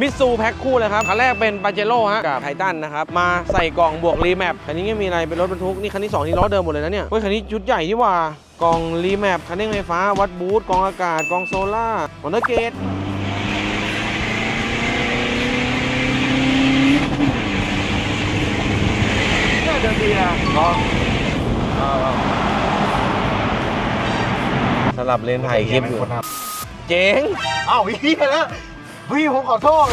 มิซูแพ็คคู่เลยครับ คันแรกเป็นปาเจโร่ฮะกับไททันนะครับ มาใส่กล่องบวกรีแมปคันนี้ไม่มีอะไรเป็นรถบรรทุก นี่คันที่2ที่ล้อเดิมหมดเลยนะเนี่ย เฮ้ย คันนี้ชุดใหญ่ที่ว่ากล่องรีแมปคันเร่งไฟฟ้า วัดบูทกล่องอากาศกล่องโซล่ามอเตอร์เกตเนี่ยเดินดีนะอ๋อสลับเลนถ่ายคลิปอยู่เจ๋งอ้าวพี่แล้ว พี่ผมขอโทษ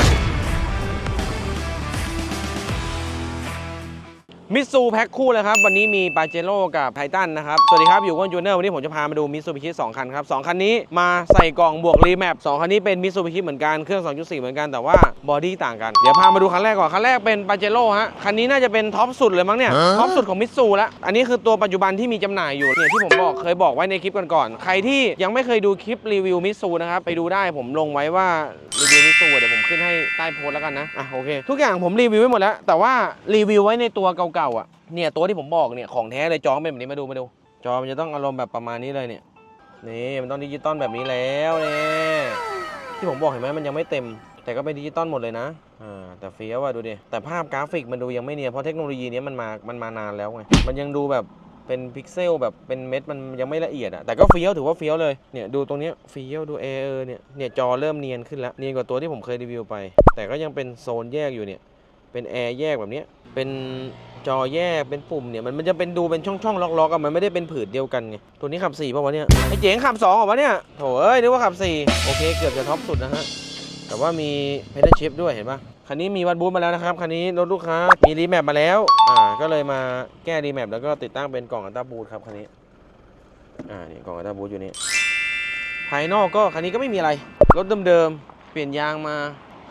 มิซูแพ็คคู่เลยครับ วันนี้มีปาเจโร่กับไททันนะครับ สวัสดีครับ อยู่กับจูเนอร์วันนี้ผมจะพามาดูมิซูบิชิ2คันครับ2คันนี้มาใส่กล่องบวกรีแมป2คันนี้เป็นมิซูบิชิเหมือนกัน เครื่อง 2.4 เหมือนกันแต่ว่าบอดี้ต่างกัน เดี๋ยวพามาดูคันแรกก่อน คันแรกเป็นปาเจโร่ฮะ คันนี้น่าจะเป็นท็อปสุดเลยมั้งเนี่ยท็อปสุดของมิซูแล้วอันนี้คือตัวปัจจุบันที่มีจำหน่ายอยู่เนี่ยที่ผมบอกเคยบอกไว้ในคลิปก่อนๆใครที่ยังไม่เคยดูคลิปรีวิวมิซูนะครับไปดูได้ผมลงไว้ว่ารีวิวมิซูเดี๋ยวผมขึ้นให้ใต้โพสต์แล้วกันนะอะโอเคทุกอย่างผมรีวิวไว้หมดแล้วแต่ว่ารีวิวไว้ในตัวเก่าๆอะเนี่ยตัวที่ผมบอกเนี่ยของแท้เลยจอเป็นแบบนี้มาดูมาดู จอมันจะต้องอารมณ์แบบประมาณนี้เลยเนี่ยนี่มันต้องดิจิตอลแบบนี้แล้วเนี่ยที่ผมบอกเห็นไหมมันยังไม่เต็ม แต่ก็เป็นดิจิตอลหมดเลยนะอ่าแต่เฟี้ยวอะดูดิแต่ภาพกราฟิกมันดูยังไม่เนียนเพราะเทคโนโลยีนี้มันมามันมานานแล้วไงมันยังดูแบบเป็นพิกเซลแบบเป็นเม็ดมันยังไม่ละเอียดอะแต่ก็เฟี้ยวถือว่าเฟี้ยวเลยเนี่ยดูตรงนี้เฟี้ยวดูเออเนี่ยเนี่ยจอเริ่มเนียนขึ้นแล้วเนียนกว่าตัวที่ผมเคยรีวิวไป แต่ก็ยังเป็นโซนแยกอยู่เนี่ย เป็นแอร์แยกแบบนี้เป็นจอแยกเป็นปุ่มเนี่ยมันมันจะเป็นดูเป็นช่องๆล็อกๆอะมันไม่ได้เป็นผืนเดียวกันไงตัวนี้ขับ4ป่าวะเนี่ยไอเจ๋งขับ2เหรอวะเนี่ยโถเอ้ยนึกว่าขับ 4 โอเค เกือบจะท็อปสุดนะฮะแต่ว่ามีเพด a ชิพด้วยเห็นปะคันนี้มีวัดบูธมาแล้วนะครับคันนี้รถลูกค้ามีรีแมปมาแล้วอ่าก็เลยมาแก้รีแมปแล้วก็ติดตั้งเป็นกล่องอัลตราบูทครับคันนี้อ่านี่กล่องอัลตราบูทอยู่นี่ภายนอกก็คันนี้ก็ไม่มีอะไรรถเดิมๆเปลี่ยนยางมา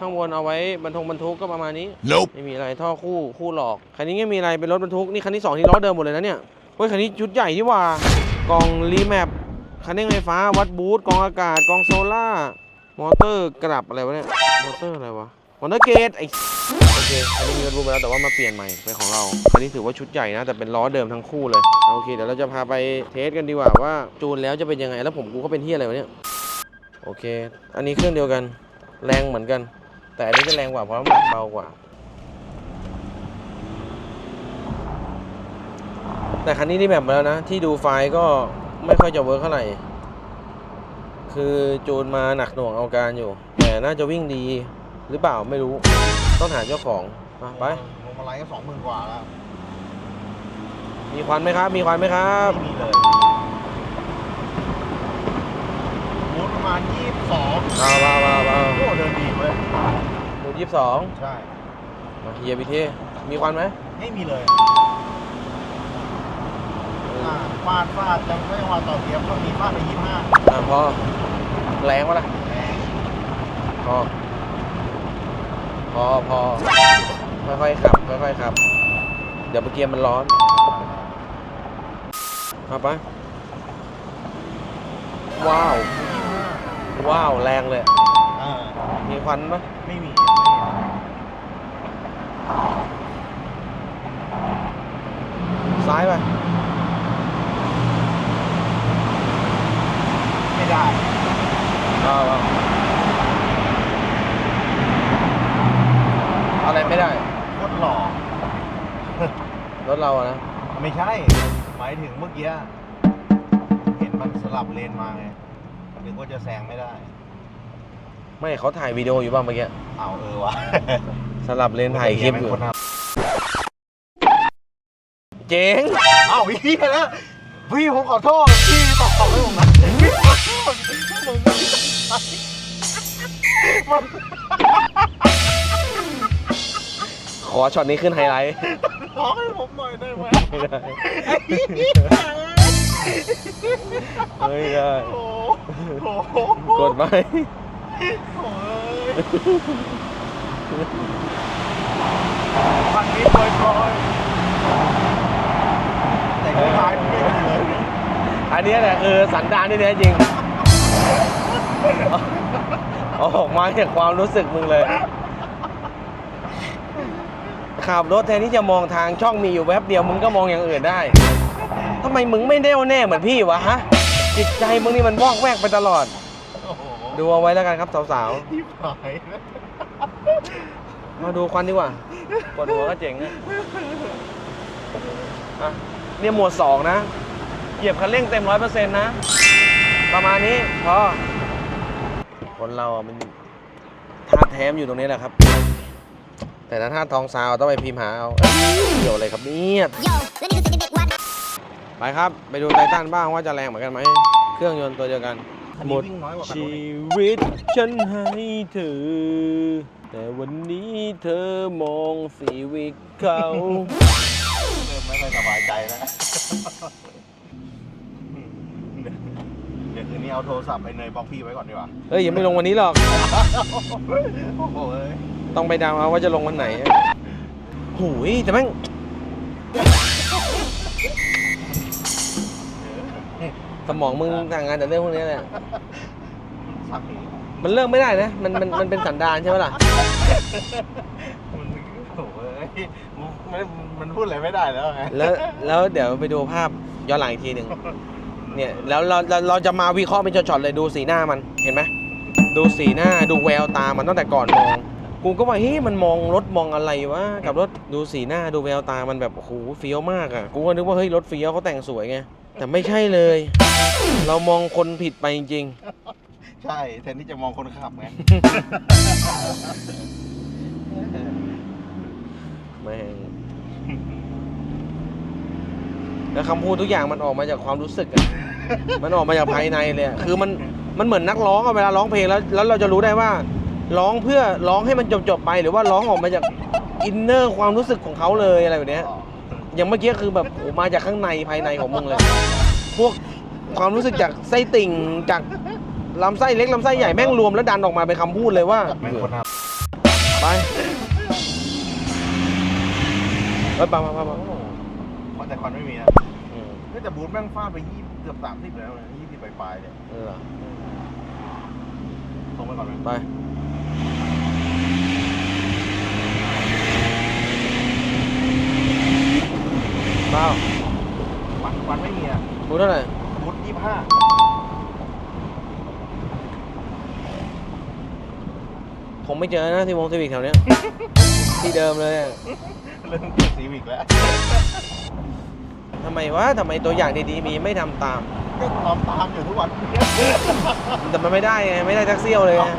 ข้างบนเอาไว้บรรทุกบรรทุกก็ประมาณนี้ Nope. ไม่มีอะไรท่อคู่คู่หลอกคันนี้ไม่มีอะไรเป็นรถบรรทุกนี่คันที่2ที่ล้อเดิมหมดเลยนะเนี่ยเฮ้ยคันนี้ชุดใหญ่ที่ว่ากล่องรีแมปคันเร่งไฟฟ้าวัดบูทกล่องอากาศกล่องโซล่ามอเตอร์กลับอะไรวะเนี่ยมอเตอร์อะไรวะมอเตอร์เกตไอโอเคคันนี้มีรถบูทมาแล้วแต่ว่ามาเปลี่ยนใหม่เป็นของเราคันนี้ถือว่าชุดใหญ่นะ แต่เป็นล้อเดิมทั้งคู่เลยโอเคเดี๋ยวเราจะพาไปเทสกันดีกว่าว่าจูนแล้วจะเป็นยังไงแล้วผมกูเขาเป็นที่อะไรวะเนี่ยโอเค อันนี้เครื่องเดียวกัน แรงเหมือนกัน แต่อันนี้จะแรงกว่าเพราะน้ำหนักเบากว่า แต่คันนี้นี่แบบมาแล้วนะ ที่ดูไฟล์ก็ไม่ค่อยจะเวิร์กเท่าไหร่ คือจูนมาหนักหน่วงเอาการอยู่ แต่น่าจะวิ่งดีหรือเปล่าไม่รู้ ต้องถามเจ้าของมาไป ลงมาไลน์ก็สองหมื่นกว่าแล้วมีควันไหมครับ มีควันไหมครับ ไม่มีเลยมูดประมาณยี่สิบสอง ว้าวว้าวว้าวว้าว โอ้เดินดีเว้ย หมู ยี่สิบสองใช่มาเฮียบีเทมีควันไหมไม่มีเลยอ่าฟาดฟาดจังไม่ว่าต่อเทียบก็มีฟาดไปยี่สิบห้าอ่าพอแรงวะล่ะแรงพอพอพอค่อยๆขับค่อยๆขับ เดี๋ยวเมื่อกี้มันร้อนมาไปว้าว ว้าว แรงเลย อ่ามีควันปะ ไม่มี ซ้ายไป ไม่ได้ เอาเอาอะไรไม่ได้ โคตรหล่อ รถเราอะนะ ไม่ใช่ หมายถึงเมื่อกี้เห็นมันสลับเลนมาไงนึกว่าจะแซงไม่ได้ ไม่เขาถ่ายวิดีโออยู่บ้างเมื่อกี้เอาเออวะสลับเลนถ่ายคลิปอยู่เป็นนทเจ๋งำเอ้าพี่แล้วพี่ผมขอโทษพี่ตอบให้ผมนะพี่ขอโทษผมมัน ขอช็อตนี้ขึ้นไฮไลท์ขอให้ผมหน่อยได้ไหมไม่ได้ ไอ้เหี้ยไม่ได้โอ้โหกดไปโอ้ยพันนี้ปล่อยๆแต่ที่ท้ายไม่ได้เลยอันนี้แหละคือสันดานที่แท้จริง ออกมาจากความรู้สึกมึงเลย ขับรถแทนที่จะมองทางช่องมีอยู่แวบเดียวมึงก็มองอย่างอื่นได้ทำไมมึงไม่แน่วแน่เหมือนพี่วะฮะจิตใจมึงนี่มันวอกแวกไปตลอด โอ้โหดูเอาไว้แล้วกันครับสาวที่หายมาดูควันดีกว่าปวดหัวก็เจ๋งนะอะเนี่ยหมวดสองนะ เหยียบคันเร่งเต็มร้อยเปอร์เซ็นต์นะ ประมาณนี้พอคนเราอะมันธาตุแท้มนอยู่ตรงนี้แหละครับ แต่ถ้าธาตุทองซาวต้องไปพิมพ์หาเอาเอ้ยเกี่ยวอะไรครับเนี่ย Yo, let me just take a big one. ไปครับ ไปดูไททันบ้างว่าจะแรงเหมือนกันไหม เครื่องยนต์ตัวเดียวกันคันหมนี้ดวิ่งน้อยกว่าคันชีนู้นอีกวิตฉันให้เธอ แต่วันนี้เธอมองสีวิกเขา เริ่มไม่ค่อยสบายใจแล้วเดี๋ยว คืนนี้เอาโทรศัพท์ไปเนยบล็อกพี่ไว้ก่อนดีกว่าเฮ้ยยังไม่ลงวันนี้หรอก โอ้โหเอ้ยต้องไปดาวเอาว่าจะลงวันไหนหูยแต่แม่งสมองมึงทางงานแต่เรื่องพวกนี้แหละ สักทีมันเลิกไม่ได้นะ มันมันมันเป็นสันดานใช่ไหมล่ะ มันโอ้โหเอ้ยมันมันพูดอะไรไม่ได้แล้วไง แล้วแล้วเดี๋ยวไปดูภาพย้อนหลังอีกทีหนึ่ง เนี่ยแล้วเราเราเราจะมาวิเคราะห์เป็นช็อตๆเลยดูสีหน้ามันเห็นไหมดูสีหน้าดูแววตามันตั้งแต่ก่อนมอง กูก็ว่าเฮ้ยมันมองรถมองอะไรวะกับรถดูสีหน้าดูแววตามันแบบโอ้โหเฟี้ยวมากอะกูก็นึกว่าเฮ้ยรถเฟี้ยวเขาแต่งสวยไงแต่ไม่ใช่เลย เรามองคนผิดไปจริงใช่แทนที่จะมองคนขับไงๆแม่ง แล้วคำพูดทุกอย่างมันออกมาจากความรู้สึกอะมันออกมาจากภายในเลยอะคือมันมันเหมือนนักร้องอะเวลาร้องเพลงแล้ว แล้วเราจะรู้ได้ว่า ร้องเพื่อร้องให้มันจบจบๆไป หรือว่าร้องออกมาจากอินเนอร์ความรู้สึกของเขาเลยอะไรแบบเนี้ย อย่างเมื่อกี้คือแบบโอ้มาจากข้างในภายในของมึงเลย พวกความรู้สึกจากไส้ติ่งจากลำไส้เล็กลำไส้ใหญ่แม่งรวมแล้วดันออกมาเป็นคำพูดเลยว่า แม่งคนทไปเฮ้ยไปไปไปไปำเพราะ แต่ควันไม่มีนะอืมก็จะบูทแม่งฟาดไปยี่เกือบสามสิบแล้วยี่สิบปลายๆเนี่ยเออเหรอส่งไปก่อนไหมไปเปล่าควันควันไม่มีอะบูธเท่าไหร่บูทยี่ห้าคงไม่เจอนะที่วงซีวิกแถวเนี้ย ที่เดิมเลยอะ เริ่มเกียดซีวิกแล้ว ทำไมวะทำไมตัวอย่างดีๆมีไม่ทำตาม ก็ตามตามอยู่ทุกวันแต่มันไม่ได้ไงไม่ได้แท็กซี่ยวเลยไง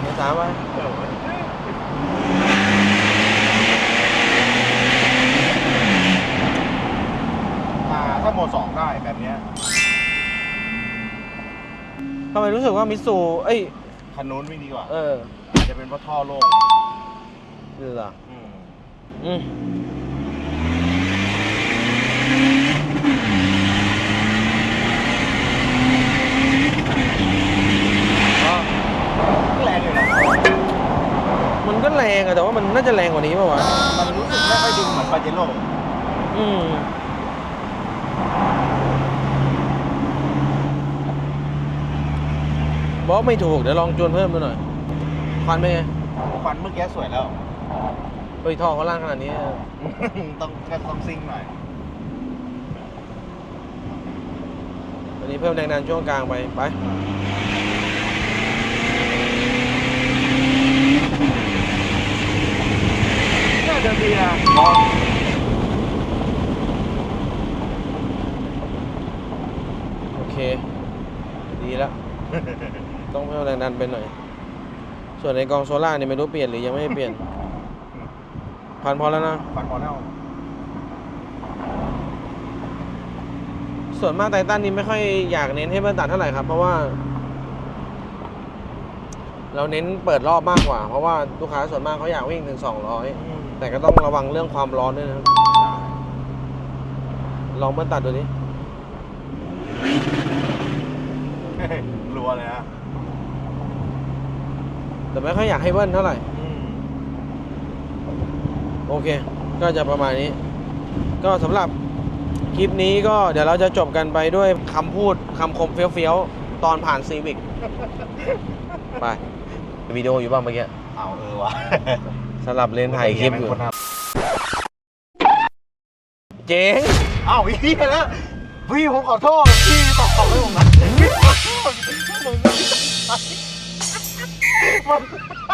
เดี๋ยวสามไปอ่าถ้าโหมดสองได้แบบเนี้ยทำไมรู้สึกว่ามิตซูเอ้ย คันนู้นวิ่งดีกว่า เอออาจจะเป็นเพราะท่อโล่งเหรออืม อืมก็ แรงอยู่นะมันก็แรงอะแต่ว่ามันน่าจะแรงกว่านี้ป่าวะมันรู้สึกไม่ค่อยดึงเหมือนปาเจโร่อืมบอกไม่ถูก เดี๋ยวลองจวนเพิ่มดูหน่อยควันเป็นไงควันเมื่อกี้สวยแล้ว เฮ้ยท่อเขาล่างขนาดนี้ ต้องก็ต้องซิ่งหน่อย อันนี้เพิ่มแรงดันช่วงกลางไปไปน่าจะดีนะโอเค ดีแล้ว ต้องเพิ่มแรงดันไปหน่อย ส่วนในกองโซล่าเนี่ยไม่รู้เปลี่ยนหรือยังไม่เปลี่ยน พันพอแล้วนะควันพอแล้ว ส่วนมากไททันนี่ไม่ค่อยอยากเน้นให้เบิ้ลตัดเท่าไหร่ครับ เพราะว่า เราเน้นเปิดรอบมากกว่า เพราะว่าลูกค้าส่วนมากเขาอยากวิ่งถึง 200 แต่ก็ต้องระวังเรื่องความร้อนด้วยนะครับ ลองเบิ้ลตัดดูดิใช่รัวเลยนะแต่ไม่ค่อยอยากให้เบิ้ลเท่าไหร่อืมโอเค ก็จะประมาณนี้ ก็สำหรับ คลิปนี้ก็เดี๋ยวเราจะจบกันไปด้วยคำพูดคำคมเฟี้ยวๆ ตอนผ่านซีวิกไปวิดีโออยู่บ้างเมื่อกี้เอาเออวะสลับเลนถ่ายคลิปอยู่เป็นนทเจ๋งำอ้าวอีกแล้วพี่ผมขอโทษพี่ตอบตอบให้ผมนะพี่ขอโทษมึงมัน